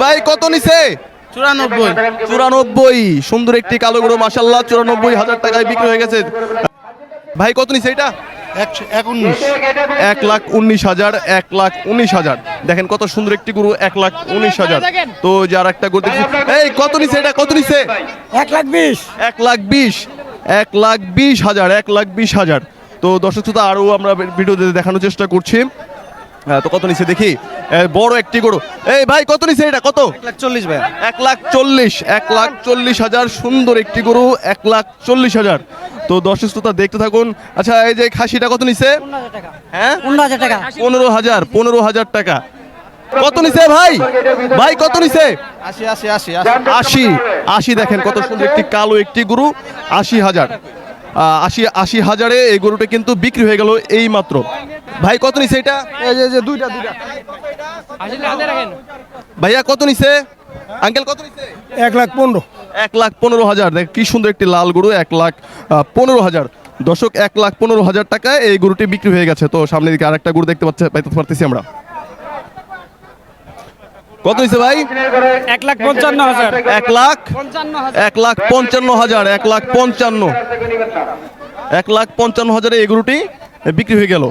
ভাই কত নিছে? চুরানব্বই। চুরানব্বই সুন্দর একটি কালো গরু মাসাল্লাহ চুরানব্বই হাজার টাকায় বিক্রি হয়ে গেছে। ভাই কত নিছে এটা? এক উনিশ। এক লাখ উনিশ হাজার এক লাখ উনিশ হাজার। দেখেন কত সুন্দর একটি গরু এক লাখ উনিশ হাজার। তো যার একটা গরু এই কত নিছে এটা? কত নিছে? এক লাখ বিশ। এক লাখ বিশ। এক লাখ বিশ হাজার এক লাখ বিশ হাজার। তো দর্শক শ্রোতা আরও আমরা ভিডিওতে দেখানোর চেষ্টা করছি। হ্যাঁ, তো কত নিছে দেখি? বড় একটি গরু। এই ভাই কত নিছে এটা? কত? এক লাখ চল্লিশ ভাই। এক লাখ চল্লিশ। এক লাখ চল্লিশ হাজার সুন্দর একটি গরু এক লাখ চল্লিশ হাজার। তো দর্শক শ্রোতা দেখতে থাকুন। আচ্ছা এই যে খাসিটা কত নিছে? হ্যাঁ? পনেরো হাজার পনেরো হাজার টাকা। কত নিছে ভাই? ভাই কত নিছে? আশি আশি আশি আশি। আশি। দেখেন কত সুন্দর একটি কালো একটি গরু আশি হাজার। আশি আশি হাজারে এই গরুটা কিন্তু বিক্রি হয়ে গেল এই মাত্র ভাই কত নিছে এটা? এই যে যে দুইটা দুইটা। ভাইয়া কত নিছে? আঙ্কেল কত নিছে? এক লাখ পনেরো। এক লাখ পনেরো হাজার। দেখ কি সুন্দর একটি লাল গরু এক লাখ পনেরো হাজার। দর্শক এক লাখ পনেরো হাজার টাকায় এই গরুটি বিক্রি হয়ে গেছে। তো সামনের দিকে আরেকটা গরু দেখতে পাচ্ছে পাইতে পারতেছি আমরা। কত হয়েছে ভাই? এক লাখ পঞ্চান্ন হাজার। এক লাখ? এক লাখ পঞ্চান্ন হাজার এক লাখ পঞ্চান্ন। এক লাখ পঞ্চান্ন হাজারে এই গরুটি বিক্রি হয়ে গেল।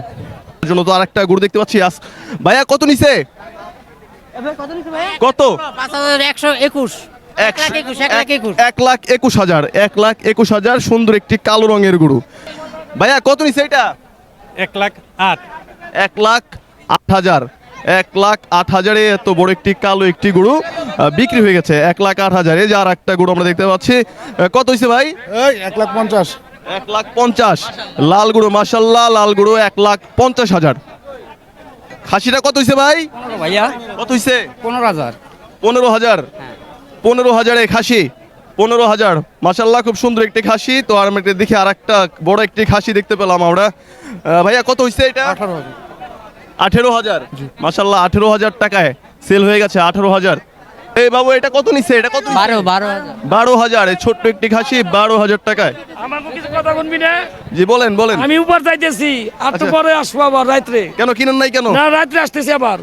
জন্য তো আরেকটা গরু দেখতে পাচ্ছি আস ভাইয়া কত নিছে? কত এক লাখ একুশ হাজার এক লাখ একুশ হাজার সুন্দর একটি কালো রঙের গরু। ভাইয়া কত নিছে এটা? এক লাখ আট। এক লাখ আট হাজার এক লাখ আট হাজারে এত বড় একটি কালো একটি গরু বিক্রি হয়ে গেছে। এক লাখ আট হাজারে যে আর একটা গরু আমরা দেখতে পাচ্ছি। কত হয়েছে ভাই? এক লাখ পঞ্চাশ। এক লাখ পঞ্চাশ। লাল গুঁড়ো মাসাল্লাহ লাল গুঁড়ো এক লাখ পঞ্চাশ হাজার। খাসিটা কত হয়েছে ভাই? ভাইয়া। কত হয়েছে পনেরো হাজার। পনেরো হাজার। পনেরো হাজারে খাসি। পনেরো হাজার। মাসাল্লাহ খুব সুন্দর একটি খাসি। তো আর আমরা দেখি আর একটা বড় একটি খাসি দেখতে পেলাম আমরা। ভাইয়া কত হয়েছে এটা? আঠারো হাজার। আঠেরো হাজার। মাসাল্লাহ আঠেরো হাজার টাকায় সেল হয়ে গেছে আঠেরো হাজার। এই বাবু এটা কত নিচ্ছে? এটা কত বারো বারো বারো হাজার ছোট্ট একটি খাসি বারো হাজার টাকায়। আমার কিছু কথা শুনবি না? জি বলেন বলেন। আমি উপর যাইতেছি আর তো। পরে আসব আবার রাত্রে। কেন কিনেন নাই কেন? না রাত্রে আসতেছি আবার।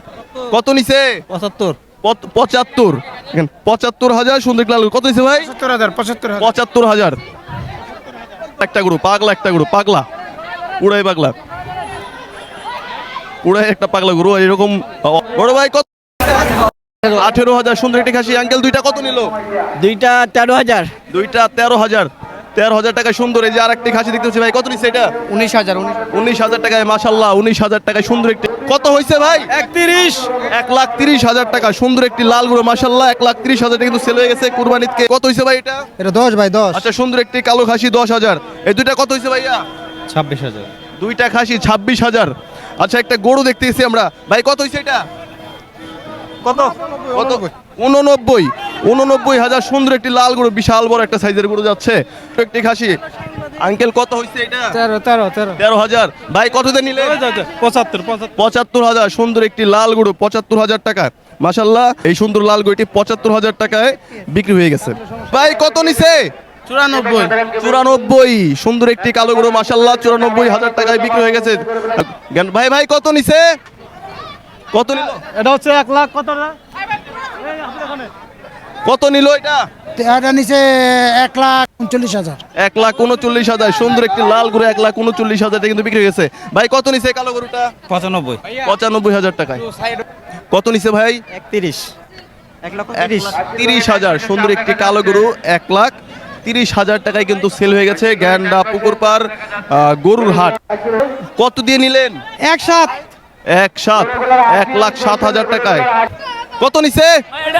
কত নিছে? পঁচাত্তর। পঁচাত্তর। পঁচাত্তর হাজার সুন্দর লাল কত নিছে ভাই? পঁচাত্তর হাজার। পঁচাত্তর হাজার। একটা গরু পাগলা একটা গরু পাগলা। উড়াই পাগলা। উড়াই একটা পাগলা গরু এরকম বড় ভাই কত আঠেরো হাজার সুন্দর একটি খাসি। আঙ্কেল দুইটা কত নিল? দুইটা তেরো হাজার। দুইটা তেরো হাজার। তেরো হাজার টাকা সুন্দর। এই যে আর একটি খাসি দেখতে ভাই কত নিচ্ছে এটা? উনিশ হাজার উনিশ। উনিশ হাজার টাকায় মাসাল্লাহ উনিশ হাজার টাকায় সুন্দর একটি কত হয়েছে ভাই? একত্রিশ। এক লাখ তিরিশ হাজার টাকা সুন্দর একটি লাল গুঁড়ো মাসাল্লাহ এক লাখ তিরিশ হাজার কিন্তু সেল হয়ে গেছে কুরবানিতে কত হয়েছে ভাই এটা? এটা দশ ভাই দশ। আচ্ছা সুন্দর একটি কালো খাসি দশ হাজার। এই দুইটা কত হয়েছে ভাইয়া? ছাব্বিশ হাজার। দুইটা খাসি ছাব্বিশ হাজার। আচ্ছা একটা গরু দেখতে এসেছি আমরা। ভাই কত হয়েছে এটা? কত? কত? উননব্বই। উননব্বই হাজার সুন্দর একটি লাল গরু বিশাল বড় একটা সাইজের গরু যাচ্ছে। একটি খাসি। আঙ্কেল কত হয়েছে এটা? তেরো তেরো তেরো। তেরো হাজার। ভাই কততে নিলে পঁচাত্তর পঁচাত্তর। পঁচাত্তর হাজার সুন্দর একটি লাল গরু পঁচাত্তর হাজার টাকা। মাসাল্লাহ এই সুন্দর লাল গরুটি পঁচাত্তর হাজার টাকায় বিক্রি হয়ে গেছে। ভাই কত নিছে? চুরানব্বই। চুরানব্বই। সুন্দর একটি কালো গরু মাসাল্লাহ চুরানব্বই হাজার টাকায় বিক্রি হয়ে গেছে। ভাই ভাই কত নিছে? কত নিল? এটা হচ্ছে এক লাখ কত কত নিল এটা? এটা নিচে এক লাখ উনচল্লিশ হাজার। এক লাখ উনচল্লিশ হাজার সুন্দর একটি লাল গরু এক লাখ উনচল্লিশ হাজার কিন্তু বিক্রি হয়ে গেছে। ভাই কত নিছে কালো গরুটা? পঁচানব্বই। পঁচানব্বই হাজার টাকায়। কত নিছে ভাই? একত্রিশ। তিরিশ। হাজার সুন্দর একটি কালো গরু এক লাখ তিরিশ হাজার টাকায় কিন্তু সেল হয়ে গেছে গ্যান্ডা পুকুরপাড় আহ, গরুর হাট। কত দিয়ে নিলেন? এক সাত। এক সাত এক লাখ সাত হাজার টাকায়। কত নিছে?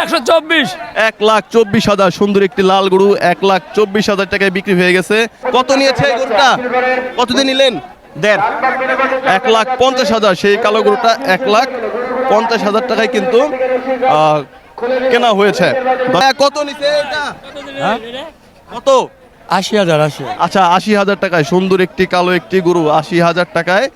একশো চব্বিশ। এক লাখ চব্বিশ হাজার সুন্দর একটি লাল গরু এক লাখ চব্বিশ হাজার টাকায় বিক্রি হয়ে গেছে। কত নিয়েছে গরুটা? কত দিয়ে নিলেন? দেড়। এক লাখ পঞ্চাশ হাজার সেই কালো গরুটা এক লাখ পঞ্চাশ হাজার টাকায় কিন্তু আহ, কেনা হয়েছে। দয়া, কত নিছে এটা? কত? আশি হাজার আশি। আচ্ছা আশি হাজার টাকায় সুন্দর একটি কালো একটি গরু আশি হাজার টাকায়।